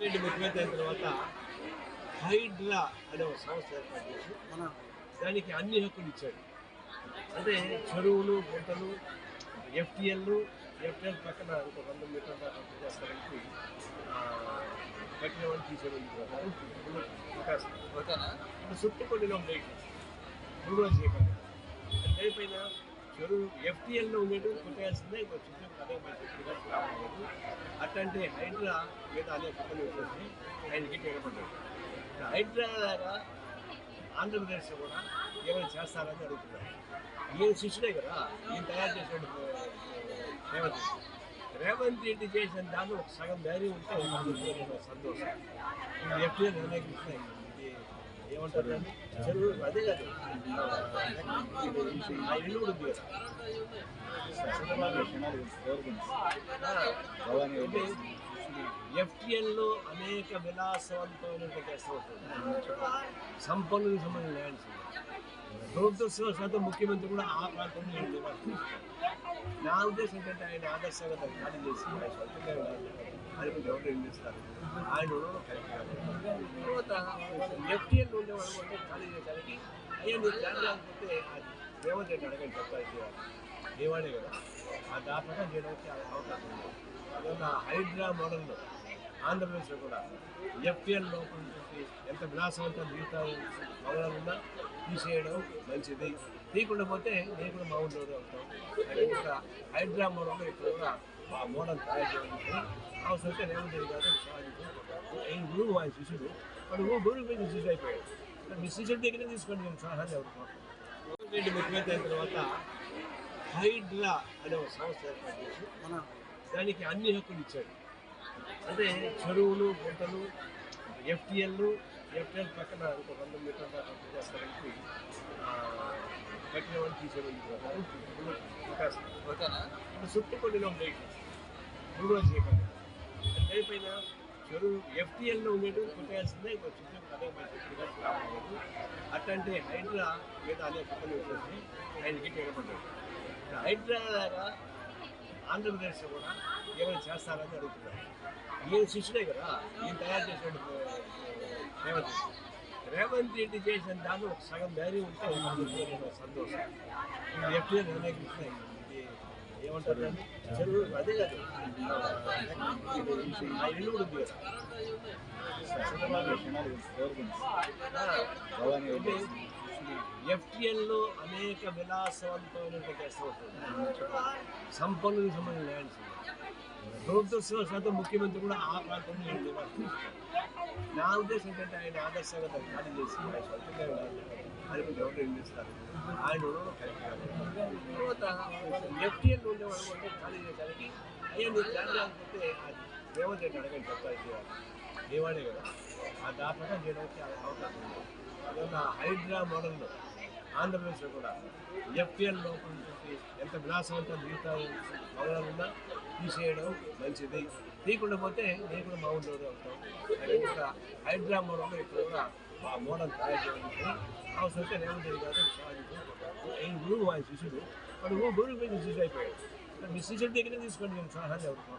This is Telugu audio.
రెడ్డి ముఖ్యమంత్రి అయిన తర్వాత హైడ్రా అనే ఒక సంస్థ ఏర్పాటు చేసి దానికి అన్ని హక్కులు ఇచ్చాడు. అంటే చెరువులు గుంటలు ఎఫ్టిఎల్ ఎఫ్టిఎల్ పక్కన ఒక వంద మీటర్ల దాకా చేస్తానికి కట్టిన వాళ్ళు తీసేవాళ్ళు చుట్టుకొండలో ఉన్నాయి మూడో చేయకుండా అయిపోయిన చెరువు ఎఫ్టిఎల్లో ఉండేది కొట్టేయాల్సిందే ఇంకో చుట్టూ అదే మంచి అట్లాంటి హైడ్రా మీద అనేక కుక్కలు వచ్చేసి ఆయనకి నిలబడ్డాడు హైడ్రా లాగా ఆంధ్రప్రదేశ్లో కూడా ఏమైనా చేస్తారని అడుగుతున్నారు. ఈయన శిష్యుడే కదా ఈయన తయారు చేసాడు రేవంత్ రేవంత్ రెడ్డి చేసిన దాన్ని ఒక సగం ధైర్యం ఉంటే సంతోషం. ఇది ఎఫ్టీఎల్ నిర్ణయించినాయి ఇది ఏమంటారు? చెరువు అదే కాదు ఆ ఇల్లు కూడా ఉంది. కదా ఎఫ్టిఎల్లో అనేక విలాసవంతమైన చేస్తూ సంపన్నులకు సంబంధించిన ల్యాండ్స్. ప్రభుత్వ శాతం ముఖ్యమంత్రి కూడా ఆ ప్రాంతంలో నా ఉద్దేశం ఏంటంటే ఆయన ఆదర్శంగా దాన్ని ఖాళీ చేసి ఆయన సొంతంగా ఆయన అది ఆయన ఉండడం కరెక్ట్ ఎఫ్టిఎల్ ఉండేవాడు అంటే ఖాళీ చేయడానికి అయ్యా మీరు ప్లాన్ లేకపోతే అది రేవంత్ రెడ్డి అడగండి చెప్పాలి చేయాలి ఏవాడే కదా. ఆ దాపకం చేయడానికి అవకాశం ఉంది. అందువల్ల హైడ్రా మోడల్లో ఆంధ్రప్రదేశ్లో కూడా ఎఫ్టిఎల్ లోపల ఎంత విలాసవంతం జీవితాలు భవనాలు ఉన్నా తీసేయడం మంచిది. తీయకుండా పోతే నేను కూడా మా ఊళ్ళో అవుతాం అది ఇంకా హైడ్రా మోడల్లో ఇక్కడ కూడా ఆ మోడల్ తయారు చేయడం అవసరం అయితే రేవంత్ రెడ్డి గారు సాధించారు ఆయన గురువు ఆయన శిష్యుడు వాడు ఓ గురువు మీద శిష్యుడు అయిపోయాడు. మీ శిష్యుడి దగ్గర తీసుకోండి నేను సలహా చెబుతాను రేవంత్ రెడ్డి ముఖ్యమంత్రి అయిన తర్వాత హైడ్రా అనే ఒక సంస్థ ఏర్పాటు చేసి దానికి అన్ని హక్కులు ఇచ్చాడు. అంటే చెరువులు గుంటలు ఎఫ్టిఎల్ ఎఫ్టిఎల్ పక్కన ఒక వంద మీటర్ల చేస్తానికి కట్టిన వాళ్ళు తీసేవాళ్ళు ఇప్పుడు చుట్టుకొండలో ఉన్నాయి మూడో చేయకుండా. అయిపోయిన చెరువు ఎఫ్టీఎల్లో ఉండేటువంటి కొట్టేయాల్సిందే. ఇంకో చుట్టూ అదే మంచి అట్లాంటి హైడ్రా మీద అనేక కుక్కలు వచ్చేసి ఆయనకి నిలబడ్డాడు హైడ్రా లాగా ఆంధ్రప్రదేశ్ కూడా ఏమైనా చేస్తారని అడుగుతున్నారు. ఈయన శిష్యుడే కదా. ఈయన తయారు చేసాడు రేవంత్ రేవంత్ రెడ్డి చేసిన దాంట్లో ఒక సగం ధైర్యం ఉంటే సంతోషం. ఎఫ్టీఎల్ ఎఫ్టీఏ ఇది ఏమంటారు? చెరువు అదే కాదు. ఆ ఇల్లు కూడా ఉంది కదా. ఎఫ్టిఎల్లో అనేక విలాసవంతమైన సంపన్నులకు సంబంధించిన ల్యాండ్స్ ప్రభుత్వ శాతం ముఖ్యమంత్రి కూడా ఆ ప్రాంతంలో ఇల్లు నా ఉద్దేశం ఏంటంటే ఆయన ఆదర్శంగా దాన్ని ఖాళీ చేసి ఆయన సొంతంగా ఉండాలి. అది కొంచెం ఎవరు ఆయన తర్వాత కరెక్ట్ కాదు. తర్వాత ఎఫ్టిఎల్ ఉండేవాడు అంటే ఖాళీ చేయడానికి అయ్యా మీరు ప్లాన్ అది రేవంత్ రెడ్డి అడగండి చెప్పాలి చేయాలి ఏవాడే కదా. ఆ దాపకం చేయడానికి అవకాశం ఉంది. అందువల్ల హైడ్రా మోడల్లో ఆంధ్రప్రదేశ్లో కూడా ఎఫ్టీఎల్ లోపల ఎంత విలాసవంతం జీవితాలు భవనాలు ఉన్నా తీసేయడం మంచిది. తీయకుండా పోతే నేను కూడా మా ఊళ్ళో అవుతాం అది హైడ్రా మోడల్ ఇక్కడ కూడా ఆ మోడల్ తయారు చేయడానికి అవసరం అయితే రేవంత్ రెడ్డి గారు సాధించు గురువు ఆయన శిష్యుడు వాడు ఓ గురువు మీద శిష్యుడు అయిపోయాడు. మీ శిష్యుడి దగ్గర తీసుకోండి నేను సలహా చెబుతాను